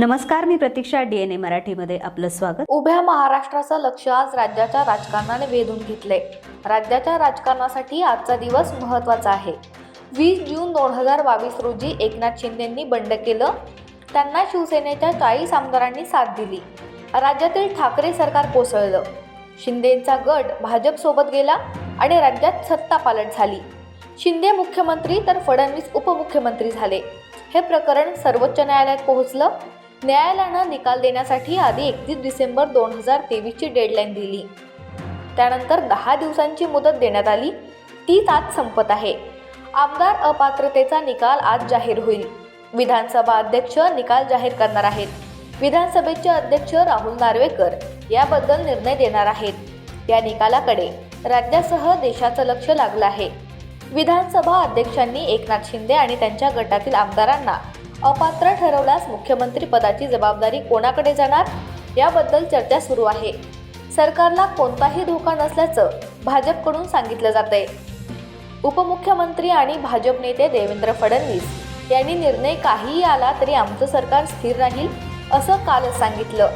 नमस्कार मी प्रतीक्षा D N A मराठीमध्ये आपलं स्वागत. उभ्या महाराष्ट्राचं लक्ष आज राज्याच्या राजकारणाने वेधून घेतले राज्याच्या राजकारणासाठी आजचा दिवस महत्त्वाचा आहे. वीस जून दोन हजार बावीस रोजी एकनाथ शिंदेंनी बंड केलं. त्यांना शिवसेनेच्या चाळीस आमदारांनी साथ दिली. राज्यातील ठाकरे सरकार कोसळलं. शिंदेंचा गट भाजपसोबत गेला आणि राज्यात सत्ता पालट झाली. शिंदे मुख्यमंत्री तर फडणवीस उपमुख्यमंत्री झाले. हे प्रकरण सर्वोच्च न्यायालयात पोहोचलं. न्यायालयानं निकाल देण्यासाठी आधी एकतीस डिसेंबर दोन हजार तेवीसची डेडलाईन दिली. त्यानंतर दहा दिवसांची मुदत देण्यात आली. तीच आज संपत आहे. आमदार अपात्रतेचा निकाल आज जाहीर होईल. विधानसभा अध्यक्ष निकाल जाहीर करणार आहेत. विधानसभेचे अध्यक्ष राहुल नार्वेकर याबद्दल निर्णय देणार आहेत. या निकालाकडे राज्यासह देशाचं लक्ष लागलं आहे. विधानसभा अध्यक्षांनी एकनाथ शिंदे आणि त्यांच्या गटातील आमदारांना अपात्र ठरवल्यास मुख्यमंत्री पदाची जबाबदारी कोणाकडे जाणार? याबद्दल चर्चा सुरू आहे. सरकारला कोणताही धोका नसल्याचं भाजपकडून सांगितलं जातंय. उपमुख्यमंत्री आणि भाजप नेते देवेंद्र फडणवीस यांनी निर्णय काहीही आला तरी आमचं सरकार स्थिर राहील असं कालच सांगितलं.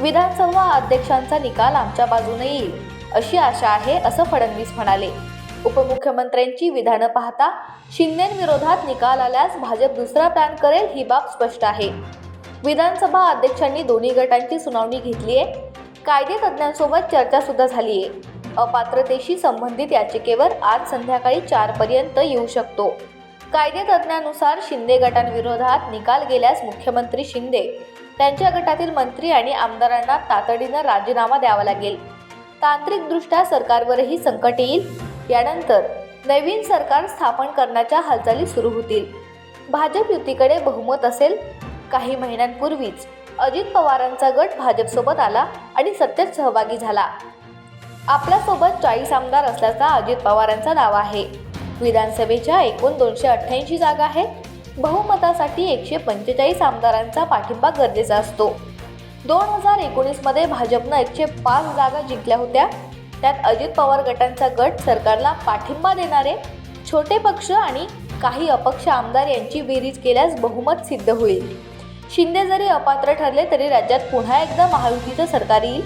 विधानसभा अध्यक्षांचा निकाल आमच्या बाजूने येईल अशी आशा आहे असं फडणवीस म्हणाले. उपमुख्यमंत्र्यांची विधानं पाहता शिंदेविरोधात निकाल आल्यास भाजप दुसरा प्लॅन करेल ही बाब स्पष्ट आहे. विधानसभा अध्यक्षांनी दोन्ही गटांची सुनावणी घेतली आहे. कायदे तज्ज्ञांसोबत चर्चा सुद्धा झाली आहे. अपात्रतेशी संबंधित याचिकेवर आज संध्याकाळी चार पर्यंत येऊ शकतो. कायदे तज्ज्ञानुसार शिंदे गटांविरोधात निकाल गेल्यास मुख्यमंत्री शिंदे त्यांच्या गटातील मंत्री आणि आमदारांना तातडीनं राजीनामा द्यावा लागेल. तांत्रिकदृष्ट्या सरकारवरही संकट येईल. यानंतर नवीन सरकार स्थापन करण्याच्या हालचाली सुरू होतील. भाजप युतीकडे बहुमत असेल? काही महिन्यांपूर्वीच अजित पवारांचा गट भाजपसोबत आला आणि सत्तेत सहभागी झाला. आपल्यासोबत चाळीस आमदार असल्याचा अजित पवारांचा दावा आहे. विधानसभेच्या एकूण दोनशे अठ्ठ्याऐंशी जागा आहेत. बहुमतासाठी एकशे पंचेचाळीस आमदारांचा पाठिंबा गरजेचा असतो. दोन हजार एकोणीसमध्ये भाजपनं एकशे पाच जागा जिंकल्या होत्या. त्यात अजित पवार गटांचा गट सरकारला पाठिंबा देणारे छोटे पक्ष आणि काही अपक्ष आमदार यांची बेरीज केल्यास बहुमत सिद्ध होईल. शिंदे जरी अपात्र ठरले तरी राज्यात पुन्हा एकदा महायुतीचं सरकार येईल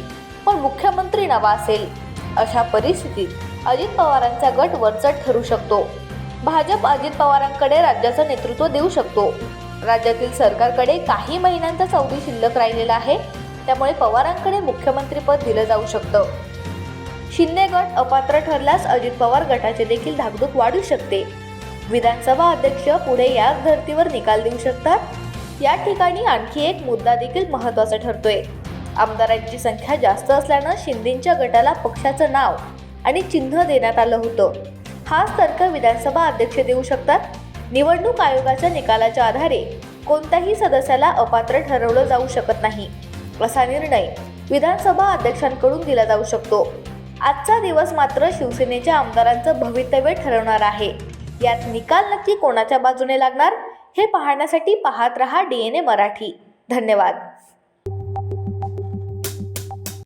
पण मुख्यमंत्री नवा असेल. अशा परिस्थितीत अजित पवारांचा गट वरचढ ठरू शकतो. भाजप अजित पवारांकडे राज्याचं नेतृत्व देऊ शकतो. राज्यातील सरकारकडे काही महिन्यांचा अवधी शिल्लक राहिलेला आहे त्यामुळे पवारांकडे मुख्यमंत्रीपद दिलं जाऊ शकतं. शिंदे गट अपात्र ठरल्यास अजित पवार गटाचे देखील धाकधूक वाढू शकते. विधानसभा अध्यक्ष पुढे याच धर्तीवर निकाल देऊ शकतात. या ठिकाणी आणखी एक मुद्दा देखील महत्त्वाचा ठरतोय. आमदारांची संख्या जास्त असल्यानं शिंदेच्या गटाला पक्षाचं नाव आणि चिन्ह देण्यात आलं होतं. हाच तर्क विधानसभा अध्यक्ष देऊ शकतात. निवडणूक आयोगाच्या निकालाच्या आधारे कोणत्याही सदस्याला अपात्र ठरवलं जाऊ शकत नाही. असा निर्णय विधानसभा अध्यक्षांकडून दिला जाऊ शकतो. आजचा दिवस मात्र शिवसेनेच्या आमदारांचं भवितव्य ठरवणार आहे. यात निकाल नक्की कोणाच्या बाजूने लागणार हे पाहण्यासाठी पाहत रहा डी एन ए मराठी. धन्यवाद.